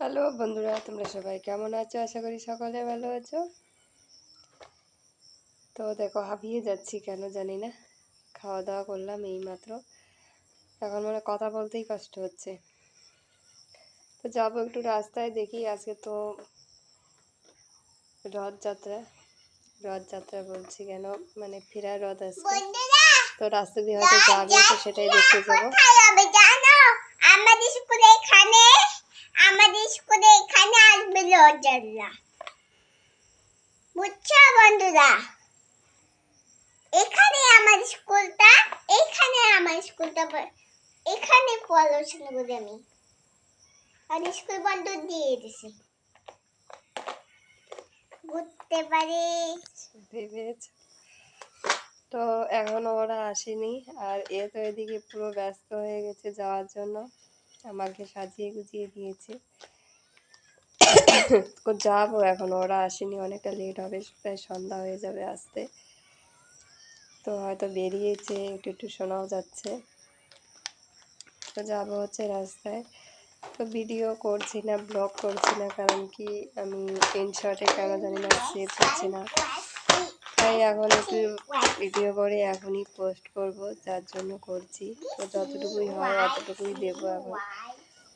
Hello বন্ধুরা, তোমরা সবাই কেমন আছো? আশা করি সকলে ভালো আছো। তো দেখো, হাঁপিয়ে যাচ্ছি কেন জানি না। খাওয়া দাওয়া করলাম এই মাত্র এখন মানে কথা বলতেই কষ্ট হচ্ছে। তো যাব একটু রাস্তায় দেখি, আজকে তো রথযাত্রা। রথযাত্রা বলছি কেন? মানে ফেরার রথ আসছে তো রাস্তা দিয়ে হয়তো যাবে, তো সেটাই দেখতে যাব জানো আমাদের স্কুলে এখানে আমাদের স্কুলে এখানে লজ্জাল্লা বুঝছ বন্ধুরা? এখানে আমার স্কুলটা, এখানে আমার স্কুলটা এখানে পড়াশোনা করি আমি। আর স্কুল বন্ধ দিয়ে দিছে। ঘুরতে পারে তো এখনও ওরা আসেনি, আর এ তো এদিকে পুরো ব্যস্ত হয়ে গেছে যাওয়ার জন্য। আমাকে সাজিয়ে গুজিয়ে দিয়েছে। যাব এখন, ওরা আসেনি, অনেকটা লেট হবে, প্রায় সন্ধ্যা হয়ে যাবে আসতে। তো হয়তো বেরিয়েছে, একটু একটু শোনাও যাচ্ছে। তো যাব হচ্ছে রাস্তায়। তো ভিডিও করছি না ব্লগ করছি না, কারণ কি আমি ইনশর্টে কেন জানি না সেভ করছি না। তাই এখন একটু ভিডিও করে এখনই পোস্ট করব, যার জন্য করছি। তো যতটুকুই হয়, অতটুকুই দেবো এখন।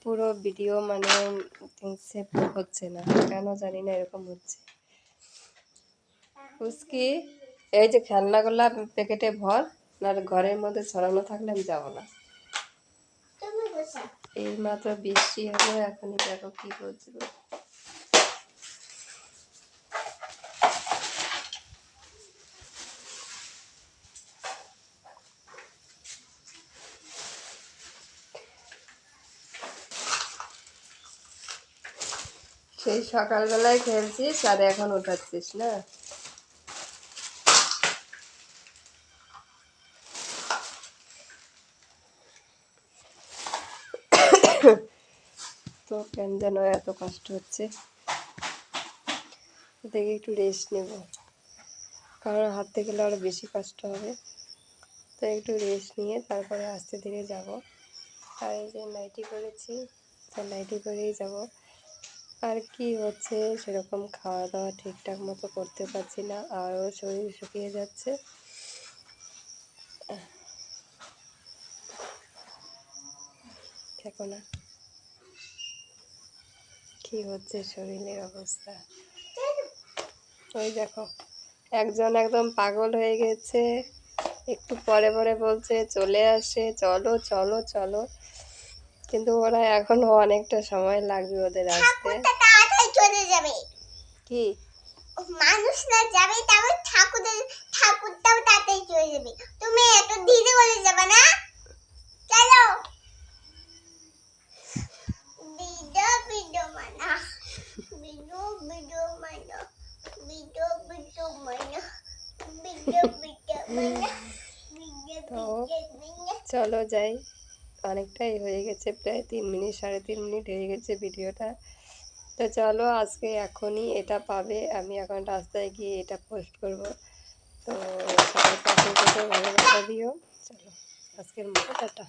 পুরো ভিডিও মানে সেভ হচ্ছে না। কেন জানি না এরকম হচ্ছে। উস্কি এই যে খেলনাগুলো প্যাকেটে ভর না ঘরের মধ্যে ছড়ানো থাকলে আমি যাব না। এইমাত্র এই মাত্র বৃষ্টি হলো এখনই দেখো কি করছে। সেই সকালবেলায় খেলছিস আর এখন উঠাচ্ছিস, না? তো কেন যেন এত কষ্ট হচ্ছে। দেখি একটু রেস্ট নেব। কারণ হাঁটতে গেলে আরও বেশি কষ্ট হবে। তো একটু রেস্ট নিয়ে তারপরে আস্তে ধীরে যাব। আর এই যে নাইটি করেছি, তো নাইটি করেই যাব। আর কি হচ্ছে সেরকম খাওয়া দাওয়া ঠিকঠাক মতো করতে পারছি না, আরও শরীর শুকিয়ে যাচ্ছে। দেখো না কি হচ্ছে শরীরের অবস্থা। ওই দেখো, একজন একদম পাগল হয়ে গেছে, একটু পরে পরে বলছে, চলে আসে, চলো চলো চলো। কিন্তু ওরা এখনও অনেকটা সময় লাগবে ওদের আসতে। তাড়াতাড়ি চলে যাবে। কি? মানুষ না যাবে তবে ঠাকুরের ঠাকুরটাও তাড়াতাড়ি চলে যাবে। তুমি এত ধীরে করে যাবে না? মানা। মানা। মানা। মানা। তো চলো যাই। অনেকটাই হয়ে গেছে, প্রায় তিন মিনিট, সাড়ে তিন মিনিট হয়ে গেছে ভিডিওটা। তো চলো আজকে এখনই এটা পাবে, আমি এখন রাস্তায় গিয়ে এটা পোস্ট করব। তো সবাই পাশে ভালোবাসা দিও। চলো, আজকের মতো টাটা।